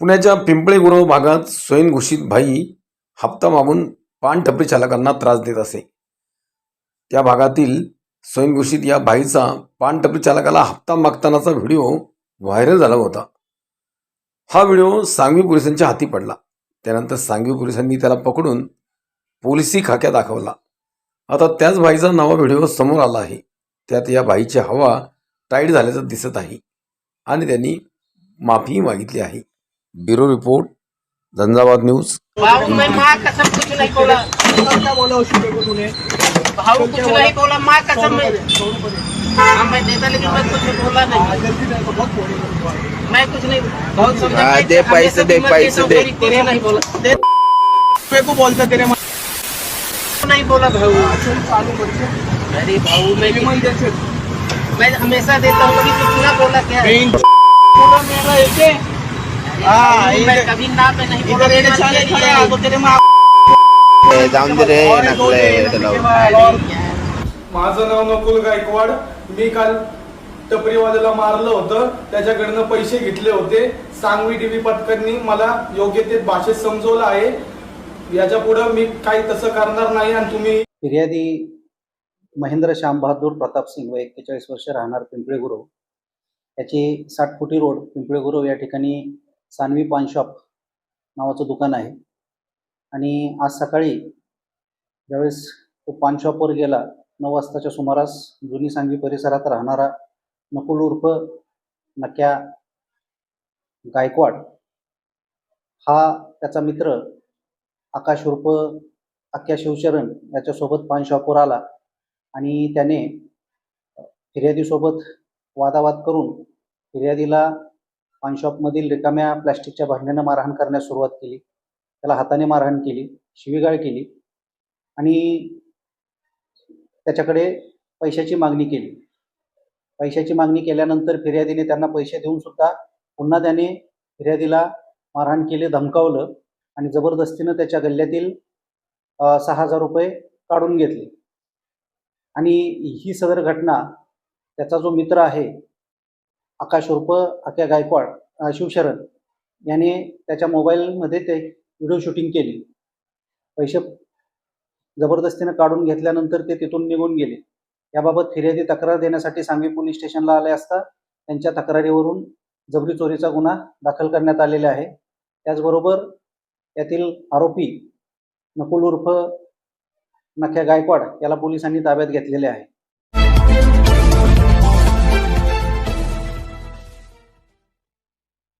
पुण्याच्या पिंपळे गुरव भागात स्वयंघोषित भाई हप्ता मागून पानठपरी चालकांना त्रास देत असे. त्या भागातील स्वयंघोषित या भाईचा पानटपरी चालकाला हप्ता मागतानाचा व्हिडिओ व्हायरल झाला होता. हा व्हिडिओ सांगवी पोलिसांच्या हाती पडला. त्यानंतर सांगवी पोलिसांनी त्याला पकडून पोलिसी खाक्या दाखवला. आता त्याच भाईचा नवा व्हिडिओ समोर आला आहे. त्यात या भाईची हवा टाईट झाल्याचं दिसत आहे आणि त्यांनी माफी मागितली आहे. Bureau report Jhanjhavad news. भाऊ मैं कसम कुछ नहीं बोला. क्या बोला उस लड़के को तूने भाऊ कुछ नहीं बोला माँ कसम मैं हाँ मैं देता लेकिन मैं कुछ बोला नहीं. बहुत बोले मेरे को। मैं कुछ नहीं बहुत समझा हाँ, दे हमेशा पैसे, दे पैसे, देता हूँ, दे। तेरे नहीं बोला दे. मेरे को बोलता तेरे माँ नहीं बोला भाऊ. अरे भाऊ मैं मैं हमेशा देता हूँ कभी कुछ ना बोला क्या है? मेरा जाऊन दे रे. माझं नाव नकुल गायकवाड. मी काल टपरीवाल्याला मारलं होतं. त्याच्याकडनं पैसे घेतले होते. सांगवी टीव्ही पथकांनी मला योग्य ते भाषेत समजवलं आहे. याच्या पुढं मी काही तसं करणार नाही आणि तुम्ही फिर्यादी महेंद्र श्याम बहादूर प्रताप सिंग व एक्केचाळीस वर्ष राहणार पिंपळे गुरव याचे साठ फुटी रोड पिंपळे गुरव या ठिकाणी सानवी पान शॉप नावाचं दुकान आहे. आणि आज सकाळी ज्यावेळेस तो पान शॉपवर गेला नऊ वाजताच्या सुमारास जुनी सांगवी परिसरात राहणारा नकुल उर्फ नक्या गायकवाड हा त्याचा मित्र आकाश उर्फ अख्या शिवचरण याच्यासोबत पान शॉपवर आला. आणि त्याने फिर्यादीसोबत वादावाद करून फिर्यादीला पानशॉपमधील रिकाम्या प्लॅस्टिकच्या भरण्यानं मारहाण करण्यास सुरुवात केली. त्याला हाताने मारहाण केली शिवीगाळ केली आणि त्याच्याकडे पैशाची मागणी केली. पैशाची मागणी केल्यानंतर फिर्यादीने त्यांना पैसे देऊन सुद्धा पुन्हा त्याने फिर्यादीला मारहाण केले धमकावलं आणि जबरदस्तीनं त्याच्या गल्ल्यातील सहा हजार रुपये काढून घेतले. आणि ही सदर घटना त्याचा जो मित्र आहे आकाश उर्फ आख्या गायकवाड शिवशरण याने त्याच्या मोबाईलमध्ये ते व्हिडिओ शूटिंग केली. पैसे जबरदस्तीनं काढून घेतल्यानंतर ते तिथून निघून गेले. याबाबत फिर्यादी तक्रार देण्यासाठी सांगवी पोलीस स्टेशनला आले असता त्यांच्या तक्रारीवरून जबरी चोरीचा गुन्हा दाखल करण्यात आलेला आहे. त्याचबरोबर यातील आरोपी नकुल उर्फ नख्या गायकवाड याला पोलिसांनी ताब्यात घेतलेले आहे.